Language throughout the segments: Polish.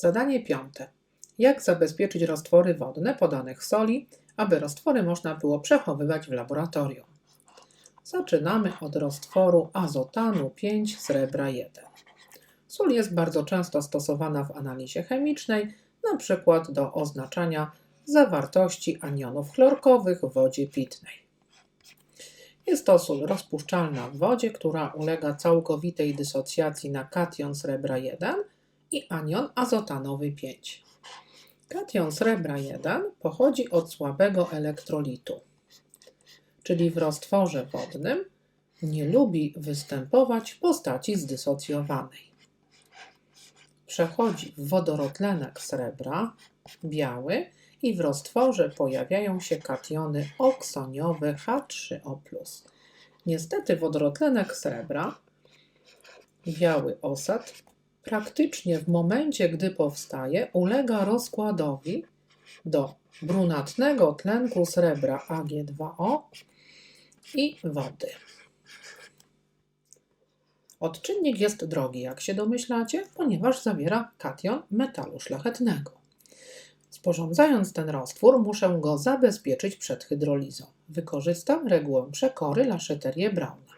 Zadanie piąte. Jak zabezpieczyć roztwory wodne podanych soli, aby roztwory można było przechowywać w laboratorium? Zaczynamy od roztworu azotanu 5 srebra 1. Sól jest bardzo często stosowana w analizie chemicznej, przykład do oznaczania zawartości anionów chlorkowych w wodzie pitnej. Jest to sól rozpuszczalna w wodzie, która ulega całkowitej dysocjacji na kation srebra 1 i anion azotanowy 5. Kation srebra 1 pochodzi od słabego elektrolitu, czyli w roztworze wodnym nie lubi występować w postaci zdysocjowanej. Przechodzi w wodorotlenek srebra, biały, i w roztworze pojawiają się kationy oksoniowe H3O+. Niestety wodorotlenek srebra, biały osad, praktycznie w momencie, gdy powstaje, ulega rozkładowi do brunatnego tlenku srebra Ag2O i wody. Odczynnik jest drogi, jak się domyślacie, ponieważ zawiera kation metalu szlachetnego. Sporządzając ten roztwór, muszę go zabezpieczyć przed hydrolizą. Wykorzystam regułę przekory Lacheterie Brauna.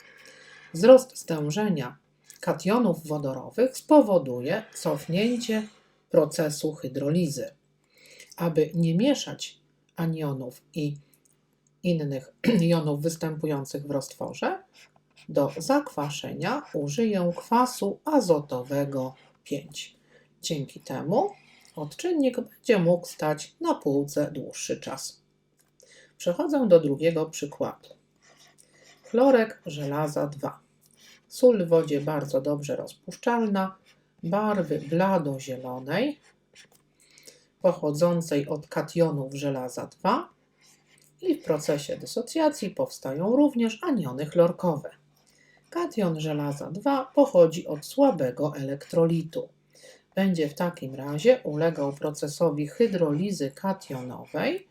Wzrost stężenia kationów wodorowych spowoduje cofnięcie procesu hydrolizy. Aby nie mieszać anionów i innych jonów występujących w roztworze, do zakwaszenia użyję kwasu azotowego 5. Dzięki temu odczynnik będzie mógł stać na półce dłuższy czas. Przechodzę do drugiego przykładu. Chlorek żelaza 2. Sól w wodzie bardzo dobrze rozpuszczalna, barwy blado-zielonej, pochodzącej od kationów żelaza 2 i w procesie dysocjacji powstają również aniony chlorkowe. Kation żelaza 2 pochodzi od słabego elektrolitu. Będzie w takim razie ulegał procesowi hydrolizy kationowej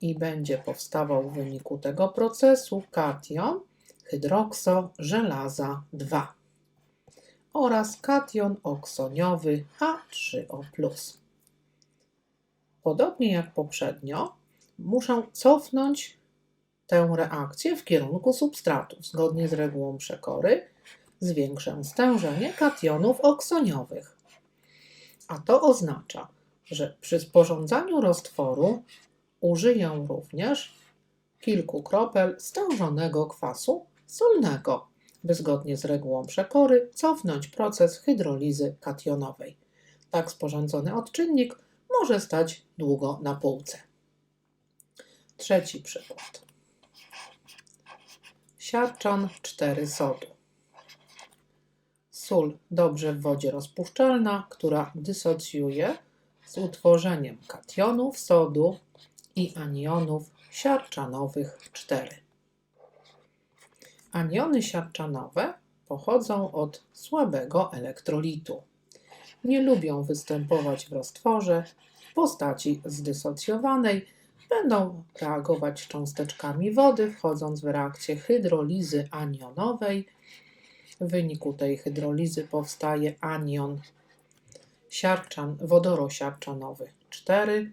i będzie powstawał w wyniku tego procesu kation hydrokso żelaza 2 oraz kation oksoniowy H3O+. Podobnie jak poprzednio, muszę cofnąć tę reakcję w kierunku substratów. Zgodnie z regułą przekory zwiększę stężenie kationów oksoniowych. A to oznacza, że przy sporządzaniu roztworu użyję również kilku kropel stężonego kwasu solnego, by zgodnie z regułą przekory cofnąć proces hydrolizy kationowej. Tak sporządzony odczynnik może stać długo na półce. Trzeci przykład. Siarczan 4 sodu. Sól dobrze w wodzie rozpuszczalna, która dysocjuje z utworzeniem kationów sodu i anionów siarczanowych 4. Aniony siarczanowe pochodzą od słabego elektrolitu. Nie lubią występować w roztworze w postaci zdysocjowanej, będą reagować cząsteczkami wody, wchodząc w reakcję hydrolizy anionowej. W wyniku tej hydrolizy powstaje anion siarczan, wodorosiarczanowy 4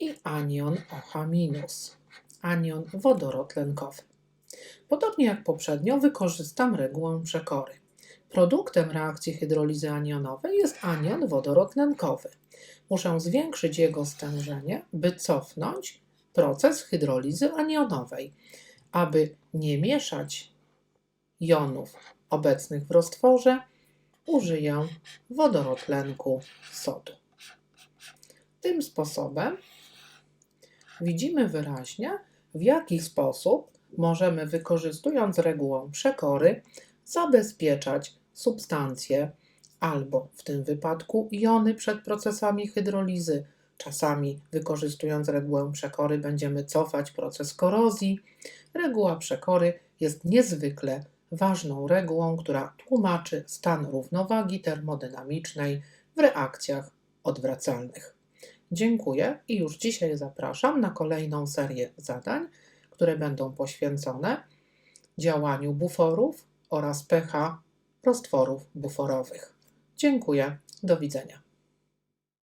i anion OH-, anion wodorotlenkowy. Podobnie jak poprzednio wykorzystam regułę przekory. Produktem reakcji hydrolizy anionowej jest anion wodorotlenkowy. Muszę zwiększyć jego stężenie, by cofnąć proces hydrolizy anionowej, aby nie mieszać jonów obecnych w roztworze, użyję wodorotlenku sodu. Tym sposobem widzimy wyraźnie, w jaki sposób możemy, wykorzystując regułę przekory, zabezpieczać substancje albo w tym wypadku jony przed procesami hydrolizy. Czasami, wykorzystując regułę przekory, będziemy cofać proces korozji. Reguła przekory jest niezwykle ważną regułą, która tłumaczy stan równowagi termodynamicznej w reakcjach odwracalnych. Dziękuję i już dzisiaj zapraszam na kolejną serię zadań, które będą poświęcone działaniu buforów oraz pH roztworów buforowych. Dziękuję, do widzenia.